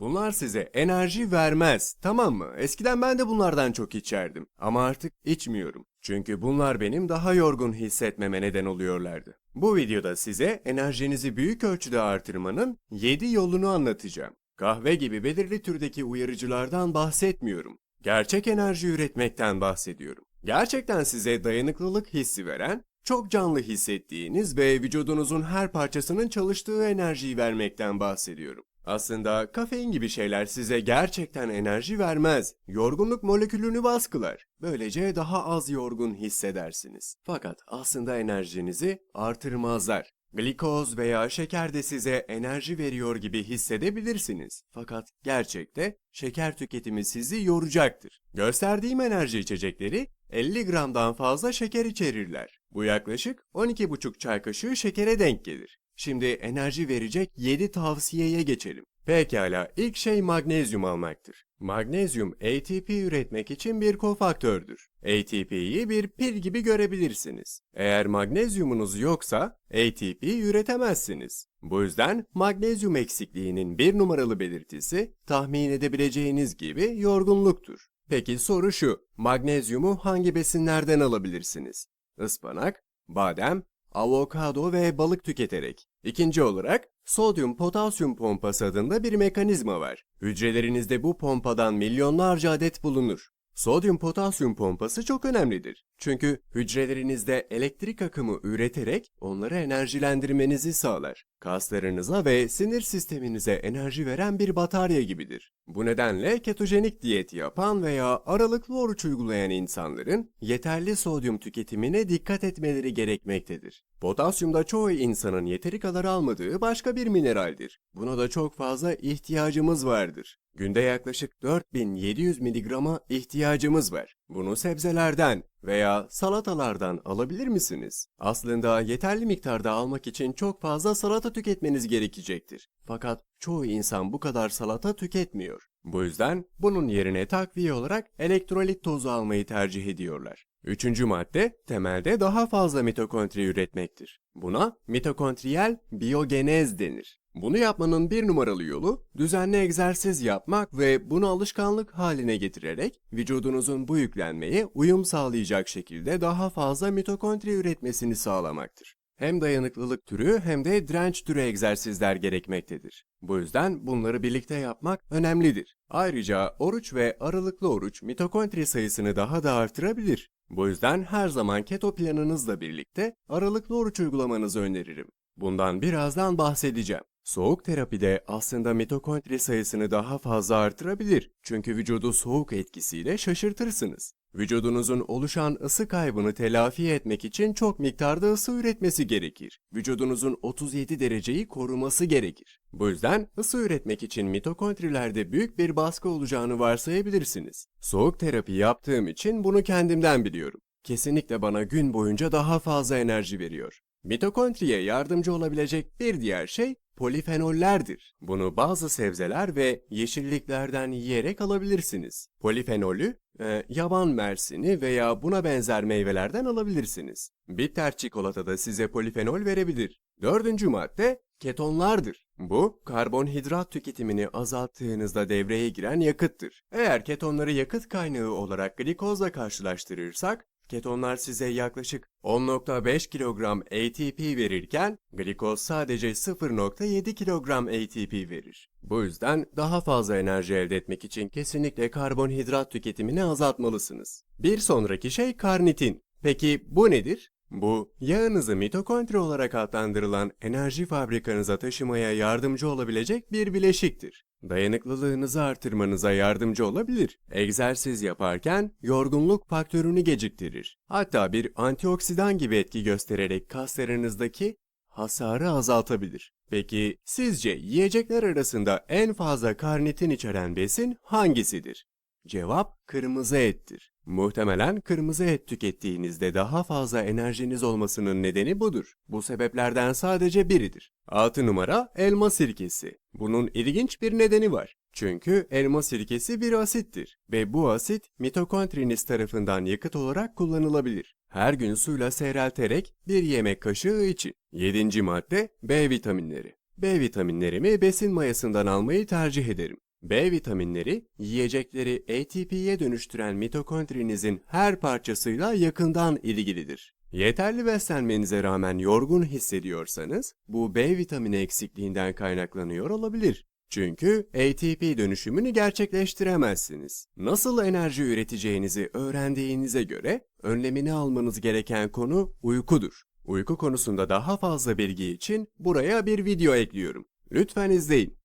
Bunlar size enerji vermez, tamam mı? Eskiden ben de bunlardan çok içerdim ama artık içmiyorum. Çünkü bunlar benim daha yorgun hissetmeme neden oluyorlardı. Bu videoda size enerjinizi büyük ölçüde artırmanın 7 yolunu anlatacağım. Kahve gibi belirli türdeki uyarıcılardan bahsetmiyorum. Gerçek enerji üretmekten bahsediyorum. Gerçekten size dayanıklılık hissi veren, çok canlı hissettiğiniz ve vücudunuzun her parçasının çalıştığı enerjiyi vermekten bahsediyorum. Aslında kafein gibi şeyler size gerçekten enerji vermez. Yorgunluk molekülünü baskılar. Böylece daha az yorgun hissedersiniz. Fakat aslında enerjinizi artırmazlar. Glikoz veya şeker de size enerji veriyor gibi hissedebilirsiniz. Fakat gerçekte şeker tüketimi sizi yoracaktır. Gösterdiğim enerji içecekleri 50 gramdan fazla şeker içerirler. Bu yaklaşık 12,5 çay kaşığı şekere denk gelir. Şimdi enerji verecek 7 tavsiyeye geçelim. Pekala ilk şey magnezyum almaktır. Magnezyum ATP üretmek için bir kofaktördür. ATP'yi bir pil gibi görebilirsiniz. Eğer magnezyumunuz yoksa ATP üretemezsiniz. Bu yüzden magnezyum eksikliğinin bir numaralı belirtisi tahmin edebileceğiniz gibi yorgunluktur. Peki soru şu, magnezyumu hangi besinlerden alabilirsiniz? Ispanak, badem, avokado ve balık tüketerek. İkinci olarak sodyum potasyum pompası adında bir mekanizma var. Hücrelerinizde bu pompadan milyonlarca adet bulunur. Sodyum potasyum pompası çok önemlidir. Çünkü hücrelerinizde elektrik akımı üreterek onları enerjilendirmenizi sağlar. Kaslarınıza ve sinir sisteminize enerji veren bir batarya gibidir. Bu nedenle ketojenik diyet yapan veya aralıklı oruç uygulayan insanların yeterli sodyum tüketimine dikkat etmeleri gerekmektedir. Potasyum da çoğu insanın yeteri kadar almadığı başka bir mineraldir. Buna da çok fazla ihtiyacımız vardır. Günde yaklaşık 4700 miligrama ihtiyacımız var. Bunu sebzelerden veya salatalardan alabilir misiniz? Aslında yeterli miktarda almak için çok fazla salata tüketmeniz gerekecektir. Fakat çoğu insan bu kadar salata tüketmiyor. Bu yüzden bunun yerine takviye olarak elektrolit tozu almayı tercih ediyorlar. Üçüncü madde temelde daha fazla mitokondri üretmektir. Buna mitokondriyel biyogenez denir. Bunu yapmanın bir numaralı yolu düzenli egzersiz yapmak ve bunu alışkanlık haline getirerek vücudunuzun bu yüklenmeye uyum sağlayacak şekilde daha fazla mitokondri üretmesini sağlamaktır. Hem dayanıklılık türü hem de direnç türü egzersizler gerekmektedir. Bu yüzden bunları birlikte yapmak önemlidir. Ayrıca oruç ve aralıklı oruç mitokondri sayısını daha da artırabilir. Bu yüzden her zaman keto planınızla birlikte aralıklı oruç uygulamanızı öneririm. Bundan birazdan bahsedeceğim. Soğuk terapide aslında mitokondri sayısını daha fazla artırabilir. Çünkü vücudu soğuk etkisiyle şaşırtırsınız. Vücudunuzun oluşan ısı kaybını telafi etmek için çok miktarda ısı üretmesi gerekir. Vücudunuzun 37 dereceyi koruması gerekir. Bu yüzden ısı üretmek için mitokondrilerde büyük bir baskı olacağını varsayabilirsiniz. Soğuk terapi yaptığım için bunu kendimden biliyorum. Kesinlikle bana gün boyunca daha fazla enerji veriyor. Mitokondriye yardımcı olabilecek bir diğer şey polifenollerdir. Bunu bazı sebzeler ve yeşilliklerden yiyerek alabilirsiniz. Polifenolü e, yaban mersini veya buna benzer meyvelerden alabilirsiniz. Bitter çikolata da size polifenol verebilir. Dördüncü madde ketonlardır. Bu, karbonhidrat tüketimini azalttığınızda devreye giren yakıttır. Eğer ketonları yakıt kaynağı olarak glikozla karşılaştırırsak, Ketonlar size yaklaşık 10.5 kilogram ATP verirken glikoz sadece 0.7 kilogram ATP verir. Bu yüzden daha fazla enerji elde etmek için kesinlikle karbonhidrat tüketimini azaltmalısınız. Bir sonraki şey karnitin. Peki bu nedir? Bu, yağınızı mitokondri olarak adlandırılan enerji fabrikanıza taşımaya yardımcı olabilecek bir bileşiktir. Dayanıklılığınızı artırmanıza yardımcı olabilir. Egzersiz yaparken yorgunluk faktörünü geciktirir. Hatta bir antioksidan gibi etki göstererek kaslarınızdaki hasarı azaltabilir. Peki sizce yiyecekler arasında en fazla karnitin içeren besin hangisidir? Cevap kırmızı ettir. Muhtemelen kırmızı et tükettiğinizde daha fazla enerjiniz olmasının nedeni budur. Bu sebeplerden sadece biridir. 6 numara elma sirkesi. Bunun ilginç bir nedeni var. Çünkü elma sirkesi bir asittir ve bu asit mitokondriniz tarafından yakıt olarak kullanılabilir. Her gün suyla seyrelterek bir yemek kaşığı için. 7. madde B vitaminleri. B vitaminlerimi besin mayasından almayı tercih ederim. B vitaminleri, yiyecekleri ATP'ye dönüştüren mitokondrinizin her parçasıyla yakından ilgilidir. Yeterli beslenmenize rağmen yorgun hissediyorsanız, bu B vitamini eksikliğinden kaynaklanıyor olabilir. Çünkü ATP dönüşümünü gerçekleştiremezsiniz. Nasıl enerji üreteceğinizi öğrendiğinize göre önlemini almanız gereken konu uykudur. Uyku konusunda daha fazla bilgi için buraya bir video ekliyorum. Lütfen izleyin.